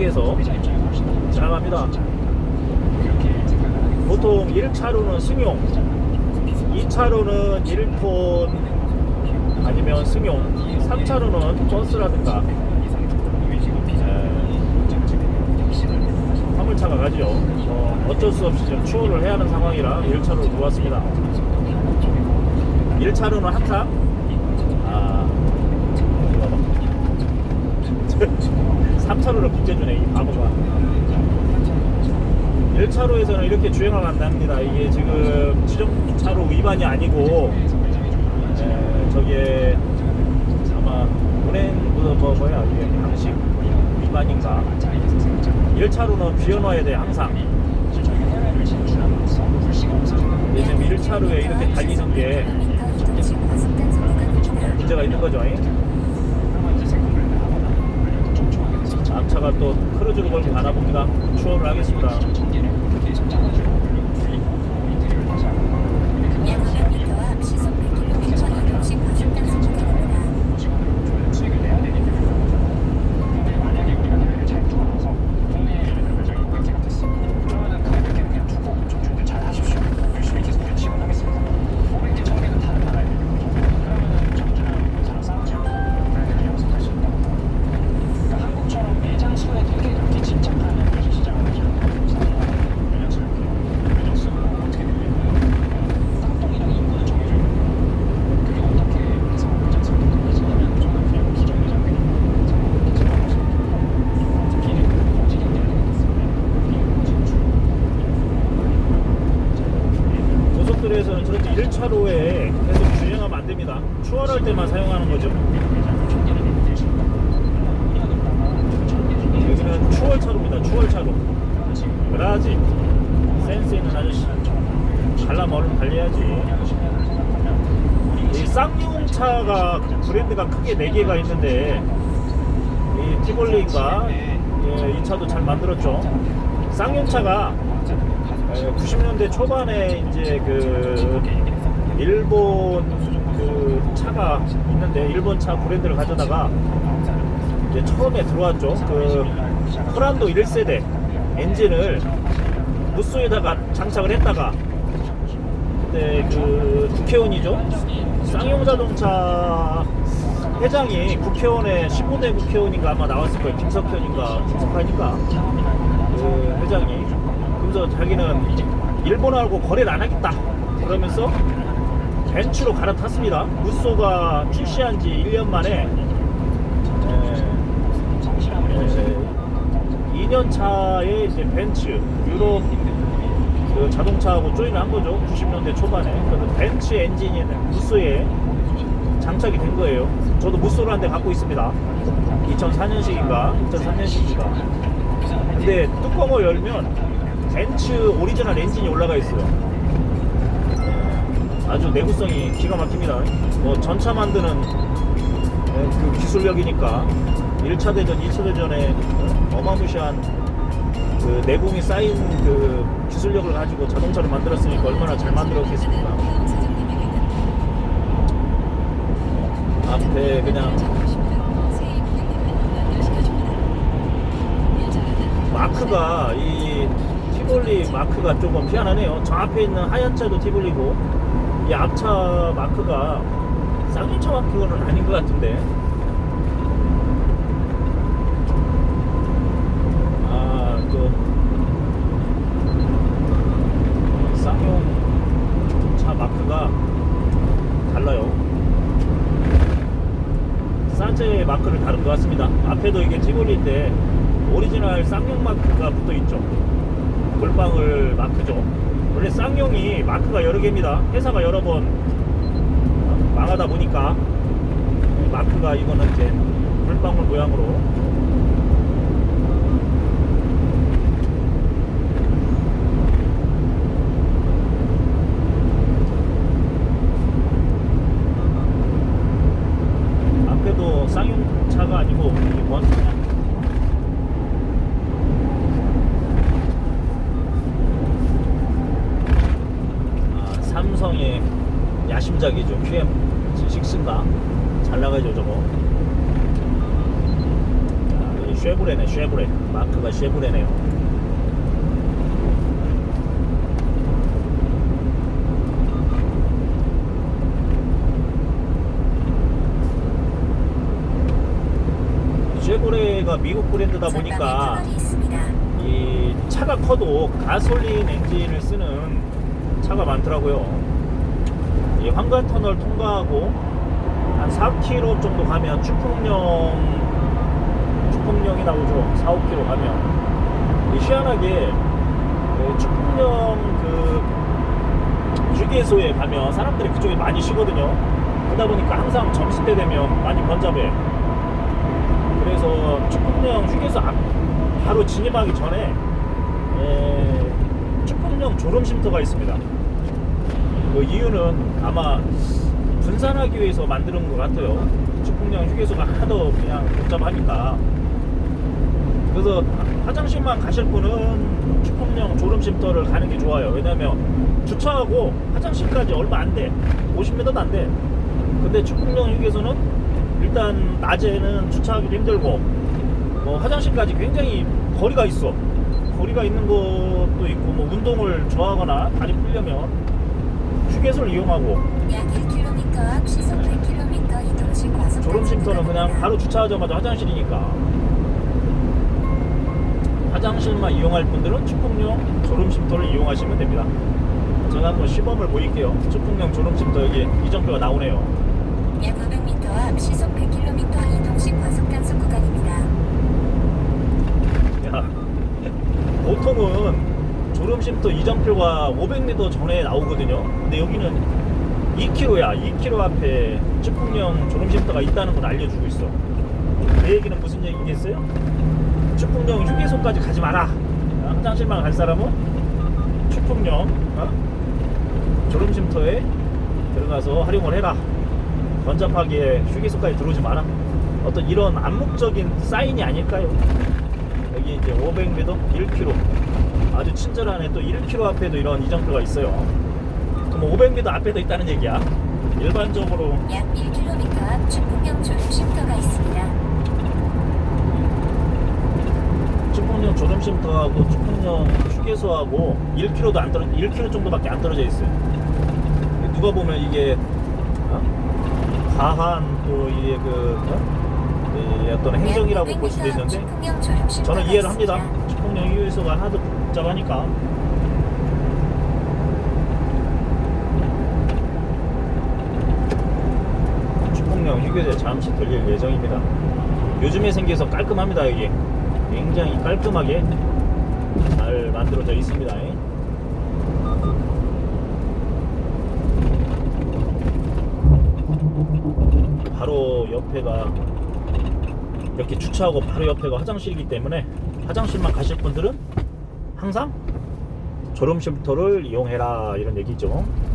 쪽에서 지나갑니다. 보통 1차로는 승용, 2차로는 1톤 아니면 승용, 3차로는 버스라든가 에, 화물차가 가죠. 어, 어쩔 수 없이 지금 추월을 해야 하는 상황이라 1차로로 들어왔습니다. 1차로는 항상 아. 3차로를 문제주네 이 바보가. 1차로에서는 이렇게 주행하면 안 됩니다. 이게 지금 지정차로 위반이 아니고 에, 저게 아마 운행 뭐, 뭐 뭐야 이게 방식 위반인가? 1차로는 비워놔야 돼 항상. 지금 1차로에 이렇게 달리는 게 문제가 있는 거죠 앞차가 또 크루즈를 걸고 가나 봅니다. 추월을 하겠습니다. 고속도로에서는 저렇게 1차로에 계속 주행하면 안 됩니다. 추월할 때만 사용하는 거죠. 여기는 추월차로입니다. 추월차로. 그래야지 센스 있는 아저씨. 갈라면 얼른 달려야지. 이 쌍용차가 브랜드가 크게 4개가 있는데 이 티볼리인가 예, 이 차도 잘 만들었죠. 쌍용차가 90년대 초반에 이제 그 일본 그 차가 있는데 일본 차 브랜드를 가져다가 이제 처음에 들어왔죠. 그 프란도 1세대 엔진을 무쏘에다가 장착을 했다가 그때 그 국회의원이죠. 쌍용 자동차 회장이 국회의원에 15대 국회의원인가 아마 나왔을 거예요. 김석현인가 김석환인가 그 회장이 그래서 자기는 일본하고 거래를 안 하겠다 그러면서 벤츠로 갈아탔습니다. 무쏘가 출시한 지 1년 만에 에, 2년 차에 이제 벤츠 유럽 그 자동차하고 조인한 거죠. 90년대 초반에. 그래서 벤츠 엔진이 무쏘에 장착이 된 거예요. 저도 무쏘를 한 대 갖고 있습니다. 2004년식인가 2003년식인가. 근데 뚜껑을 열면 벤츠 오리지널 엔진이 올라가 있어요. 아주 내구성이 기가 막힙니다. 뭐 전차 만드는 예, 그 기술력이니까 1차 대전, 2차 대전에 어마무시한 그 내공이 쌓인 그 기술력을 가지고 자동차를 만들었으니까 얼마나 잘 만들었겠습니까? 앞에 그냥 마크가 이 티볼리 마크가 조금 희한하네요. 저 앞에 있는 하얀 차도 티볼리고 이 앞차 마크가 쌍용차 마크는 아닌 것 같은데. 아, 그 쌍용차 마크가 달라요. 산체 마크를 다른 것 같습니다. 앞에도 이게 티볼리인데 오리지널 쌍용 마크가 붙어 있죠. 골방울 마크죠. 원래 쌍용이 마크가 여러 개입니다. 회사가 여러 번 망하다 보니까 마크가 이거는 이제 물방울 모양으로 앞에도 쌍용차가 아니고 이게 뭐 아, 삼성의 야심작이죠. QM G6인가? 잘 나가죠, 저거. 자, 이 쉐보레네 쉐보레 마크가 쉐보레네요 쉐보레가 미국 브랜드다 보니까. 이 차가 커도 가솔린 엔진을 쓰는 차가 많더라고요. 이 황간 터널 통과하고 한 4km 정도 가면 축풍령 축풍령이 나오죠. 4, 5km 가면 이 희한하게 그 축풍령 그 휴게소에 가면 사람들이 그쪽에 많이 쉬거든요. 그러다 보니까 항상 점심때 되면 많이 번잡해. 그래서 축풍령 휴게소 앞 바로 진입하기 전에 에, 축풍령 졸음 쉼터가 있습니다. 그 이유는 아마 분산하기 위해서 만드는 것 같아요. 축풍령 휴게소가 하도 그냥 복잡하니까. 그래서 화장실만 가실 분은 축풍령 졸음 쉼터를 가는 게 좋아요. 왜냐면 주차하고 화장실까지 얼마 안 돼. 50m도 안 돼. 근데 축풍령 휴게소는 일단 낮에는 주차하기도 힘들고 뭐 화장실까지 굉장히 거리가 있어. 거리가 있는 것도 있고 뭐 운동을 좋아하거나 다리 풀려면 휴게소를 이용하고 약 1km 앞 시속 100km 이동식 과속 졸음 쉼터는 그냥 바로 주차하자마자 화장실이니까 화장실만 이용할 분들은 축풍령 졸음 쉼터를 이용하시면 됩니다. 제가 한번 시범을 보일게요. 축풍령 졸음 쉼터 여기 이정표가 나오네요. 약 500m 앞 시속 100km 이동식 과속 단속 구간입니다. 야, 보통은 졸음 쉼터 이정표가 500m 전에 나오거든요. 근데 여기는 2km야. 2km 앞에 축풍령 졸음 쉼터가 있다는 걸 알려주고 있어. 그 얘기는 무슨 얘기겠어요? 축풍령 휴게소까지 가지 마라. 어, 화장실만 갈 사람은 축풍령 어? 졸음 쉼터에 들어가서 활용을 해라. 번잡하게 휴게소까지 들어오지 마라. 어떤 이런 암묵적인 사인이 아닐까요? 여기 이제 500m 1km 아주 친절하네 또 1km 앞에도 이런 이정표가 있어요 그럼 500m 앞에도 있다는 얘기야 일반적으로 약 1km 앞 축풍령 졸음 쉼터가 있습니다. 축풍령 졸음쉼터하고 축풍령 휴게소하고 1km도 안 떨어 1km 정도밖에 안 떨어져 있어요 누가 보면 이게 어? 과한 또 이게 그 어? 이 어떤 행정이라고 볼 수도 있는데 저는 이해를 합니다. 축풍령 휴게소가 하도 복잡하니까. 축풍령 휴게소에 잠시 들릴 예정입니다. 요즘에 생겨서 깔끔합니다 여기. 굉장히 깔끔하게 잘 만들어져 있습니다. 바로 옆에가 이렇게 주차하고 바로 옆에가 화장실이기 때문에 화장실만 가실 분들은 항상 졸음 쉼터를 이용해라 이런 얘기죠.